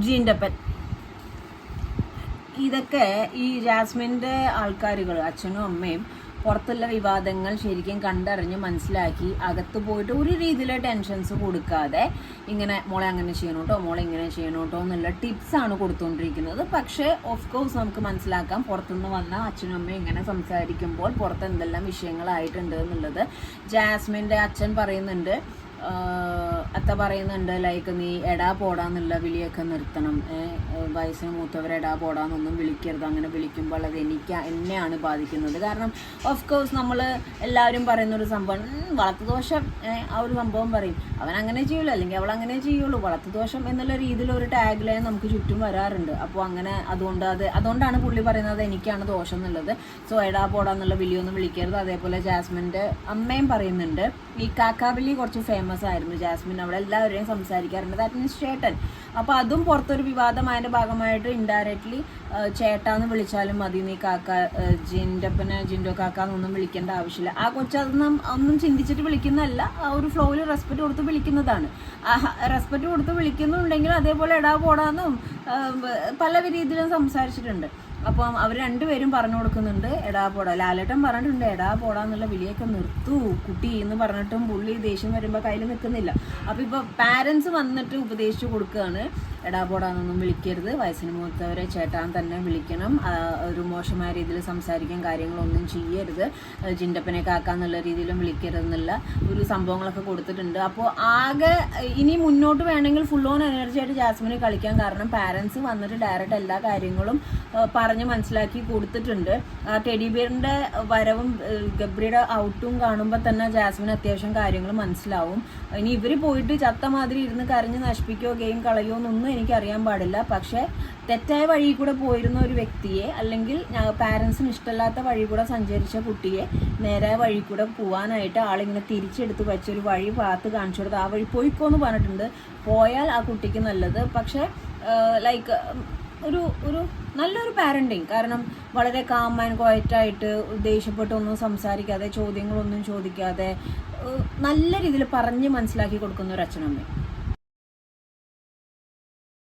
ജീന്റെപ്പൻ ഇതൊക്കെ ഈ ജാസ്മിന്റെ ആൾക്കാരുകൾ അച്ഛനും അമ്മയും പുറത്തുള്ള വിവാദങ്ങൾ ശരിക്കും കണ്ടറിഞ്ഞ് മനസ്സിലാക്കി അകത്ത് പോയിട്ട് ഒരു രീതിയിലെ ടെൻഷൻസ് കൊടുക്കാതെ ഇങ്ങനെ മോളെ അങ്ങനെ ചെയ്യണോട്ടോ മോളെ ഇങ്ങനെ ചെയ്യണോട്ടോ എന്നുള്ള ടിപ്സാണ് കൊടുത്തുകൊണ്ടിരിക്കുന്നത് പക്ഷേ ഓഫ് കോഴ്സ് നമുക്ക് മനസ്സിലാക്കാം പുറത്തുനിന്ന് വന്ന അച്ഛനും അമ്മയും ഇങ്ങനെ സംസാരിക്കുമ്പോൾ പുറത്ത് എന്തെല്ലാം വിഷയങ്ങളായിട്ടുണ്ട് എന്നുള്ളത്. ജാസ്മിന്റെ അച്ഛൻ പറയുന്നുണ്ട് അത്ത പറയുന്നുണ്ട് ലൈക്ക് നീ എടാ പോടാന്നുള്ള വിളിയൊക്കെ നിർത്തണം. വയസ്സിന് മൂത്തവരെ എടാ പോടാന്നൊന്നും വിളിക്കരുത്. അങ്ങനെ വിളിക്കുമ്പോൾ അത് എനിക്ക് എന്നെയാണ് ബാധിക്കുന്നത്. കാരണം ഓഫ് കോഴ്സ് നമ്മൾ എല്ലാവരും പറയുന്ന ഒരു സംഭവം "ഉം, വളർത്തുദോഷം ആ ഒരു സംഭവം പറയും. അവൻ അങ്ങനെ ചെയ്യുള്ളൂ അല്ലെങ്കിൽ അവൾ അങ്ങനെ ചെയ്യുള്ളൂ. വളർത്തുദോഷം എന്നുള്ള രീതിയിൽ ഒരു ടാഗ് ലൈൻ നമുക്ക് ചുറ്റും വരാറുണ്ട്. അപ്പോൾ അങ്ങനെ അതുകൊണ്ട് അത് അതുകൊണ്ടാണ് പുള്ളി പറയുന്നത് എനിക്കാണ് ദോഷം എന്നുള്ളത്. സോ എടാ പോടാന്നുള്ള വിളിയൊന്നും വിളിക്കരുത്. അതേപോലെ ജാസ്മിന്റെ അമ്മയും പറയുന്നുണ്ട് ഈ കാക്കാവിളി കുറച്ച് ഫേമസ് ആയിരുന്നു ജാസ്മിൻ അവിടെ എല്ലാവരെയും സംസാരിക്കാറുണ്ട്. ദാറ്റ് മീൻസ് ചേട്ടൻ. അപ്പോൾ അതും പുറത്തൊരു വിവാദമായതിന്റെ ഭാഗമായിട്ട് ഇൻഡയറക്ട്ലി ചേട്ടാന്ന് വിളിച്ചാലും മതി. നീ കാക്ക ജിന്റപ്പനെ ജിൻഡോ കാക്ക എന്നൊന്നും വിളിക്കേണ്ട ആവശ്യമില്ല. ആ കൊച്ചതൊന്നും ഒന്നും ചിന്തിച്ചിട്ട് വിളിക്കുന്നതല്ല. ആ ഒരു ഫ്ലോയിൽ റെസ്പെക്റ്റ് കൊടുത്ത് വിളിക്കുന്നതാണ്. റെസ്പെക്റ്റ് കൊടുത്ത് വിളിക്കുന്നുണ്ടെങ്കിൽ അതേപോലെ ഇടാ പോടാന്നും പല രീതിയിലും സംസാരിച്ചിട്ടുണ്ട്. അപ്പം അവർ രണ്ടുപേരും പറഞ്ഞു കൊടുക്കുന്നുണ്ട് എടാ പോടാ. ലാലേട്ടൻ പറഞ്ഞിട്ടുണ്ട് എടാ പോടാ എന്നുള്ള വിളിയൊക്കെ നിർത്തൂ കുട്ടി എന്ന് പറഞ്ഞിട്ടും പുള്ളി ദേഷ്യം വരുമ്പോൾ കയ്യിൽ നിൽക്കുന്നില്ല അപ്പം ഇപ്പോൾ പാരൻസ് വന്നിട്ട് ഉപദേശിച്ചു കൊടുക്കുകയാണ് എടാ പോടാന്നൊന്നും വിളിക്കരുത്. വയസ്സിന് മൂത്തവരെ ചേട്ടാൻ തന്നെ വിളിക്കണം. ഒരു മോശമായ രീതിയിൽ സംസാരിക്കാൻ കാര്യങ്ങളൊന്നും ചെയ്യരുത്. ആ, ജിന്റപ്പനെ കാക്കാന്നുള്ള രീതിയിലും വിളിക്കരുതെന്നുള്ള ഒരു സംഭവങ്ങളൊക്കെ കൊടുത്തിട്ടുണ്ട്. അപ്പോൾ ആകെ ഇനി മുന്നോട്ട് വേണമെങ്കിൽ ഫുൾ ഓൺ എനർജി ആയിട്ട് ജാസ്മിന് കളിക്കാൻ കാരണം പാരൻസ് വന്നിട്ട് ഡയറക്റ്റ് എല്ലാ കാര്യങ്ങളും പറഞ്ഞ് മനസ്സിലാക്കി കൊടുത്തിട്ടുണ്ട്. ആ ടെഡിബിയറിന്റെ വരവും ഗബ്രിയുടെ ഔട്ടും കാണുമ്പോൾ തന്നെ ജാസ്മിന് അത്യാവശ്യം കാര്യങ്ങൾ മനസ്സിലാവും. ഇനി ഇവർ പോയിട്ട് ചത്ത മാതിരി ഇരുന്ന് കരഞ്ഞ് നശിപ്പിക്കുകയോ ഗെയിം കളയോ എന്നൊന്നും എനിക്കറിയാൻ പാടില്ല. പക്ഷേ തെറ്റായ വഴി കൂടെ പോയിരുന്ന ഒരു വ്യക്തിയെ അല്ലെങ്കിൽ പാരൻസിന് ഇഷ്ടമല്ലാത്ത വഴി കൂടെ സഞ്ചരിച്ച കുട്ടിയെ നേരായ വഴി കൂടെ പോവാനായിട്ട് ആളിങ്ങനെ തിരിച്ചെടുത്ത് വെച്ചൊരു വഴി പാത്ത് കാണിച്ചു കൊടുത്ത് ആ വഴി പോയിക്കോന്ന് പറഞ്ഞിട്ടുണ്ട്. പോയാൽ ആ കുട്ടിക്ക് നല്ലത്. പക്ഷേ ലൈക്ക് ഒരു ഒരു നല്ലൊരു പാരന്റിങ് കാരണം വളരെ കാം ആൻഡ് ക്വയറ്റായിട്ട് ദേഷ്യപ്പെട്ടൊന്നും സംസാരിക്കാതെ ചോദ്യങ്ങളൊന്നും ചോദിക്കാതെ നല്ല രീതിയിൽ പറഞ്ഞ് മനസ്സിലാക്കി കൊടുക്കുന്ന ഒരു അച്ഛനമ്മയും